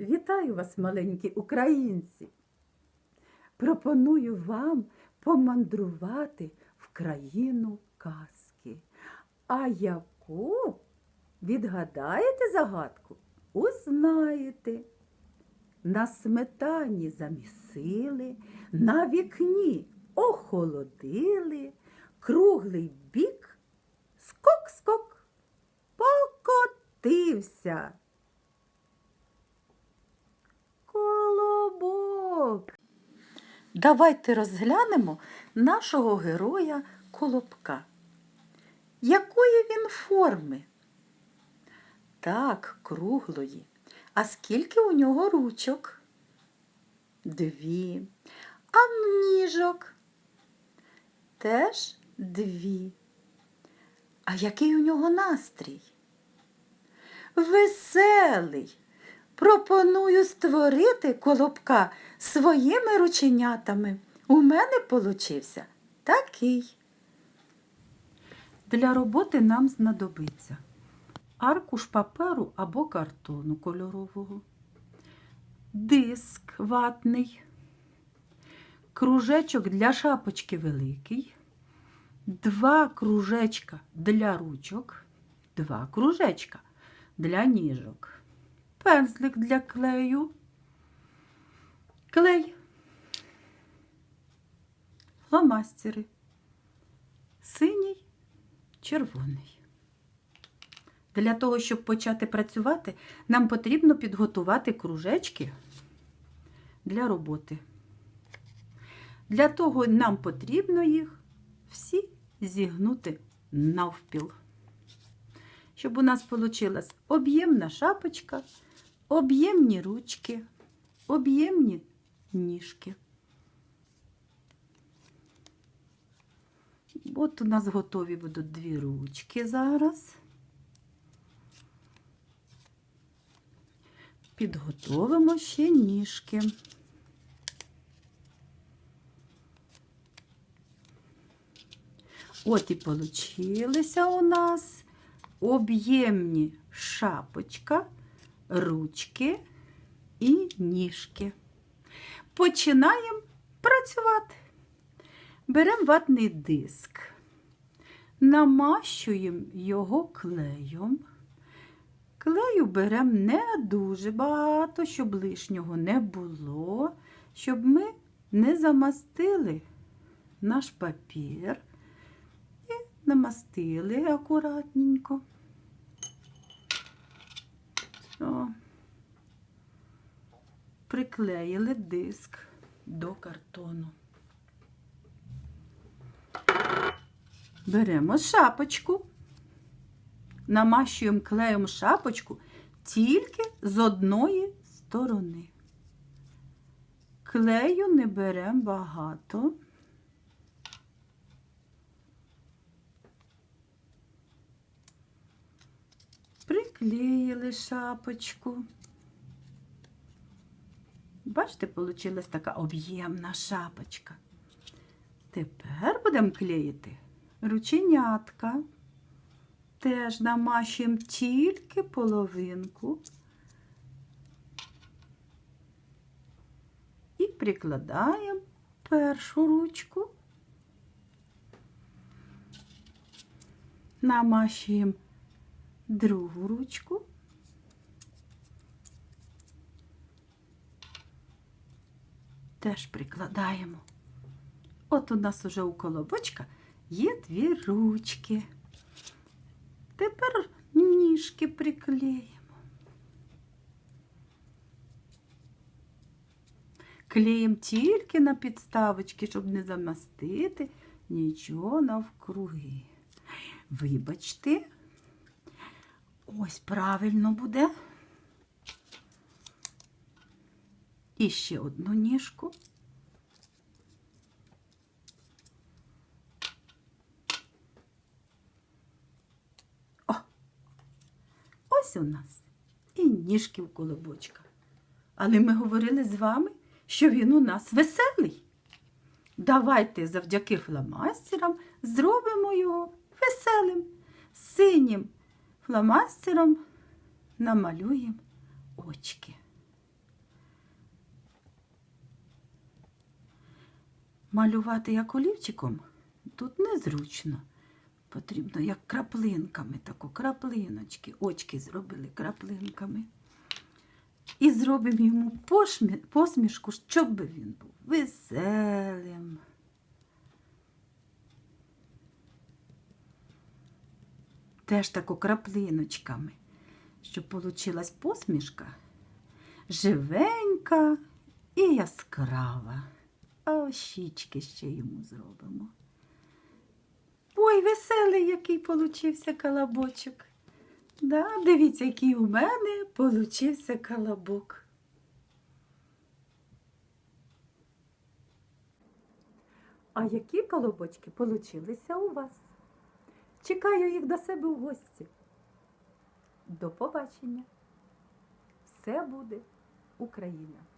Вітаю вас, маленькі українці! Пропоную вам помандрувати в країну казки. А яку відгадаєте загадку? Узнаєте. На сметані замісили, на вікні охолодили, круглий бік, скок-скок, покотився. Давайте розглянемо нашого героя Колобка. Якої він форми? Так, круглої. А скільки у нього ручок? Дві. А ніжок? Теж дві. А який у нього настрій? Веселий. Пропоную створити колобка своїми рученятами. У мене получився такий. Для роботи нам знадобиться аркуш паперу або картону кольорового, диск ватний, кружечок для шапочки великий, два кружечка для ручок, два кружечка для ніжок пензлик для клею, клей, фломастери, синій, червоний. Для того, щоб почати працювати, нам потрібно підготувати кружечки для роботи. Для того нам потрібно їх всі зігнути навпіл. Щоб у нас вийшла об'ємна шапочка об'ємні ручки, об'ємні ніжки. От у нас готові будуть дві ручки зараз. Підготовимо ще ніжки. От і получилися у нас об'ємні шапочка ручки і ніжки. Починаємо працювати. Беремо ватний диск, намащуємо його клеєм. Клею беремо не дуже багато, щоб лишнього не було, щоб ми не замастили наш папір і намастили акуратненько. О, приклеїли диск до картону. Беремо шапочку, намащуємо клеєм шапочку тільки з одної сторони. Клею не беремо багато. Приклеїли шапочку. Бачите, вийшла така об'ємна шапочка. Тепер будемо клеїти рученятка. Теж намащуємо тільки половинку і прикладаємо першу ручку, намащуємо другу ручку. Теж прикладаємо. От у нас уже у колобочка є дві ручки. Тепер ніжки приклеїмо. Клеїмо тільки на підставочки, щоб не замастити нічого навкруги. Вибачте, ось правильно буде. І ще одну ніжку. О! Ось у нас і ніжки в колобочка. Але ми говорили з вами, що він у нас веселий. Давайте завдяки фломастерам зробимо його веселим, синім фломастером намалюємо очки. Малювати як олівчиком тут незручно. Потрібно як краплинками, тако краплиночки, очки зробили краплинками. І зробимо йому посмішку, щоб він був веселим. Теж тако краплиночками, щоб получилась посмішка живенька і яскрава. А ось щічки ще йому зробимо. Ой, веселий, який получився колобочок. Да, дивіться, який у мене получився колобок. А які колобочки получилися у вас? Чекаю їх до себе в гості. До побачення. Все буде Україна!